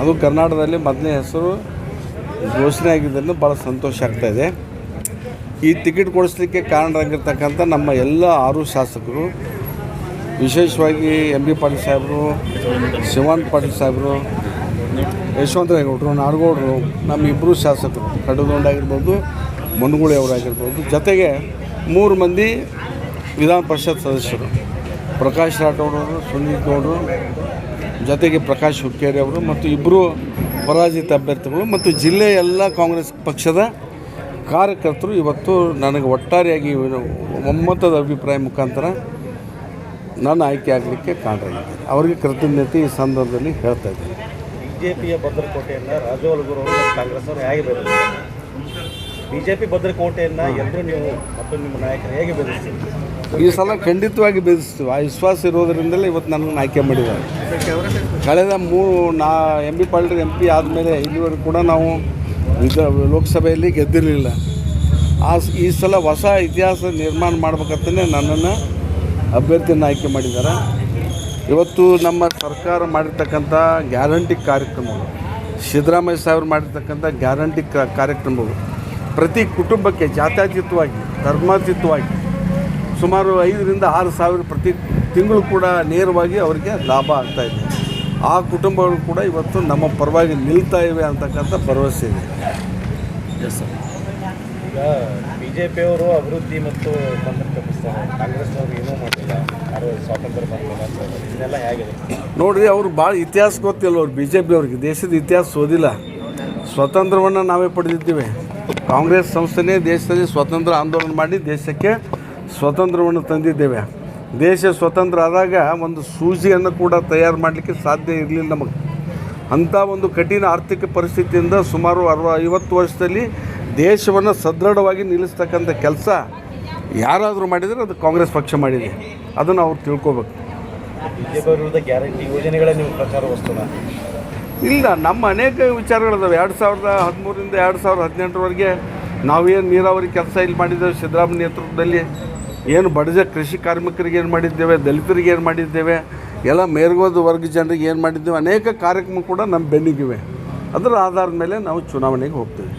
ಅದು ಕರ್ನಾಟಕದಲ್ಲಿ ಮೊದಲನೇ ಹೆಸರು ಘೋಷಣೆ ಆಗಿದ್ದನ್ನು ಭಾಳ ಸಂತೋಷ ಆಗ್ತಾಯಿದೆ ಈ ಟಿಕೆಟ್ ಕೊಡಿಸ್ಲಿಕ್ಕೆ ಕಾರಣರಾಗಿರ್ತಕ್ಕಂಥ ನಮ್ಮ ಎಲ್ಲ ಆರು ಶಾಸಕರು, ವಿಶೇಷವಾಗಿ ಎಂ ಬಿ ಪಾಟೀಲ್ ಸಾಹೇಬರು, ಶಿವಾನಂದ ಪಾಟೀಲ್ ಸಾಹೇಬರು ಯಶವಂತರೇಗೌಡರು ನಾಡಗೌಡರು, ನಮ್ಮ ಇಬ್ಬರು ಶಾಸಕರು ಕಡದೊಂಡಾಗಿರ್ಬೋದು ಮುನ್ಗುಳಿ ಅವರಾಗಿರ್ಬೋದು ಜೊತೆಗೆ ಮೂರು ಮಂದಿ ವಿಧಾನ ಪರಿಷತ್ ಸದಸ್ಯರು, ಪ್ರಕಾಶ್ ರಾಠೋಡ್ ಅವರು, ಸುನೀಲ್ ಗೌಡರು ಜೊತೆಗೆ ಪ್ರಕಾಶ್ ಹುಕ್ಕೇರಿ ಅವರು ಮತ್ತು ಇಬ್ಬರು ಪರಾಜಿತ ಅಭ್ಯರ್ಥಿಗಳು ಮತ್ತು ಜಿಲ್ಲೆಯ ಎಲ್ಲ ಕಾಂಗ್ರೆಸ್ ಪಕ್ಷದ ಕಾರ್ಯಕರ್ತರು ಇವತ್ತು ನನಗೆ ಒಟ್ಟಾರೆಯಾಗಿ ಒಮ್ಮತದ ಅಭಿಪ್ರಾಯ ಮುಖಾಂತರ ನಾನು ಆಯ್ಕೆ ಆಗಲಿಕ್ಕೆ ಕಾಣ್ರಿ ಅವರಿಗೆ ಕೃತಜ್ಞತೆ ಈ ಸಂದರ್ಭದಲ್ಲಿ ಹೇಳ್ತಾ ಇದ್ದೀನಿ. ಬಿಜೆಪಿಯ ಭದ್ರಕೋಟೆಯನ್ನು ರಾಜೋಲ್ ಗುರು ಕಾಂಗ್ರೆಸ್ ಅವರು ಹೇಗೆ ಬಿಜೆಪಿ ಭದ್ರಕೋಟೆಯನ್ನ ಎಲ್ಲರೂ ನೀವು ಮತ್ತು ನಿಮ್ಮ ನಾಯಕರು ಹೇಗೆ ಬೆದರಿಸ್ತೀರಿ? ಈ ಸಲ ಖಂಡಿತವಾಗಿ ಬೆಳೆಸ್ತೀವಿ ಆ ವಿಶ್ವಾಸ ಇರೋದರಿಂದಲೇ ಇವತ್ತು ನನ್ನನ್ನು ಆಯ್ಕೆ ಮಾಡಿದ್ದಾರೆ. ಕಳೆದ ಮೂರು ನಾ M B Patil M P ಆದಮೇಲೆ ಇಲ್ಲಿವರೆಗೂ ಕೂಡ ನಾವು ವಿಧ ಲೋಕಸಭೆಯಲ್ಲಿ ಗೆದ್ದಿರಲಿಲ್ಲ. ಆ ಈ ಸಲ ಹೊಸ ಇತಿಹಾಸ ನಿರ್ಮಾಣ ಮಾಡ್ಬೇಕಂತಲೇ ನನ್ನನ್ನು ಅಭ್ಯರ್ಥಿಯನ್ನು ಆಯ್ಕೆ ಮಾಡಿದ್ದಾರೆ. ಇವತ್ತು ನಮ್ಮ ಸರ್ಕಾರ ಮಾಡಿರ್ತಕ್ಕಂಥ ಗ್ಯಾರಂಟಿ ಕಾರ್ಯಕ್ರಮಗಳು, ಸಿದ್ದರಾಮಯ್ಯ ಸಾಹೇಬರು ಮಾಡಿರ್ತಕ್ಕಂಥ ಗ್ಯಾರಂಟಿ ಕಾರ್ಯಕ್ರಮಗಳು ಪ್ರತಿ ಕುಟುಂಬಕ್ಕೆ ಜಾತ್ಯತೀತವಾಗಿ ಧರ್ಮಾತೀತವಾಗಿ ಸುಮಾರು ಐದರಿಂದ ಆರು ಸಾವಿರ ಪ್ರತಿ ತಿಂಗಳು ಕೂಡ ನೇರವಾಗಿ ಅವರಿಗೆ ಲಾಭ ಆಗ್ತಾ ಇದೆ. ಆ ಕುಟುಂಬಗಳು ಕೂಡ ಇವತ್ತು ನಮ್ಮ ಪರವಾಗಿ ನಿಲ್ತಾ ಇವೆ ಅಂತಕ್ಕಂಥ ಭರವಸೆ ಇದೆ. ಎಸ್ ಈಗ ಬಿ ಜೆ ಪಿಯವರು ಅಭಿವೃದ್ಧಿ ಮತ್ತು ತಪ್ಪಿಸ್ತಾರೆ. ಕಾಂಗ್ರೆಸ್ನವರು ಏನೂ ಮಾಡಿಲ್ಲ ಯಾರು ಸ್ವಾತಂತ್ರ್ಯ ಬಂದಿಲ್ಲ ನೋಡಿರಿ ಇದನ್ನೆಲ್ಲ ಹೇಗೆ ನೋಡ್ರಿ ಅವ್ರು ಭಾಳ ಇತಿಹಾಸ ಗೊತ್ತಿಲ್ಲ. ಅವ್ರು ಬಿ ಜೆ ಪಿ ಅವ್ರಿಗೆ ದೇಶದ ಇತಿಹಾಸ ಓದಿಲ್ಲ. ಸ್ವತಂತ್ರವನ್ನು ನಾವೇ ಪಡೆದಿದ್ದೀವಿ. ಕಾಂಗ್ರೆಸ್ ಸಂಸ್ಥೆನೇ ದೇಶದಲ್ಲಿ ಸ್ವತಂತ್ರ ಆಂದೋಲನ ಮಾಡಿ ದೇಶಕ್ಕೆ ಸ್ವತಂತ್ರವನ್ನು ತಂದಿದ್ದೇವೆ. ದೇಶ ಸ್ವತಂತ್ರ ಆದಾಗ ಒಂದು ಸೂಜಿಯನ್ನು ಕೂಡ ತಯಾರು ಮಾಡಲಿಕ್ಕೆ ಸಾಧ್ಯ ಇರಲಿಲ್ಲ ನಮಗೆ. ಅಂಥ ಒಂದು ಕಠಿಣ ಆರ್ಥಿಕ ಪರಿಸ್ಥಿತಿಯಿಂದ ಸುಮಾರು ಅರವ, ಐವತ್ತು ವರ್ಷದಲ್ಲಿ ದೇಶವನ್ನು ಸದೃಢವಾಗಿ ನಿಲ್ಲಿಸ್ತಕ್ಕಂಥ ಕೆಲಸ ಯಾರಾದರೂ ಮಾಡಿದರೆ ಅದು ಕಾಂಗ್ರೆಸ್ ಪಕ್ಷ ಮಾಡಿದೆ. ಅದನ್ನು ಅವ್ರು ತಿಳ್ಕೊಬೇಕು. ಗ್ಯಾರಂಟಿ ಯೋಜನೆಗಳ ನೀವು ಪ್ರಚಾರ ವಸ್ತುನ? ಇಲ್ಲ, ನಮ್ಮ ಅನೇಕ ವಿಚಾರಗಳಿದಾವೆ. ಎರಡು ಸಾವಿರದ ಹದಿಮೂರಿಂದ ಎರಡು ಸಾವಿರದ ಹದಿನೆಂಟರವರೆಗೆ ನಾವೇನು ನೀರಾವರಿ ಕೆಲಸ ಇಲ್ಲಿ ಮಾಡಿದ್ದೇವೆ, ಸಿದ್ದರಾಮಯ್ಯ ನೇತೃತ್ವದಲ್ಲಿ. ಏನು ಬಡಜ ಕೃಷಿ ಕಾರ್ಮಿಕರಿಗೆ ಏನು ಮಾಡಿದ್ದೇವೆ, ದಲಿತರಿಗೆ ಏನು ಮಾಡಿದ್ದೇವೆ, ಎಲ್ಲ ಮೇಲ್ಗೋದ ವರ್ಗ ಜನರಿಗೆ ಏನು ಮಾಡಿದ್ದೇವೆ, ಅನೇಕ ಕಾರ್ಯಕ್ರಮ ಕೂಡ ನಮ್ಮ ಬೆನ್ನಿಗಿವೆ. ಅದರ ಆಧಾರದ ಮೇಲೆ ನಾವು ಚುನಾವಣೆಗೆ ಹೋಗ್ತೀವಿ.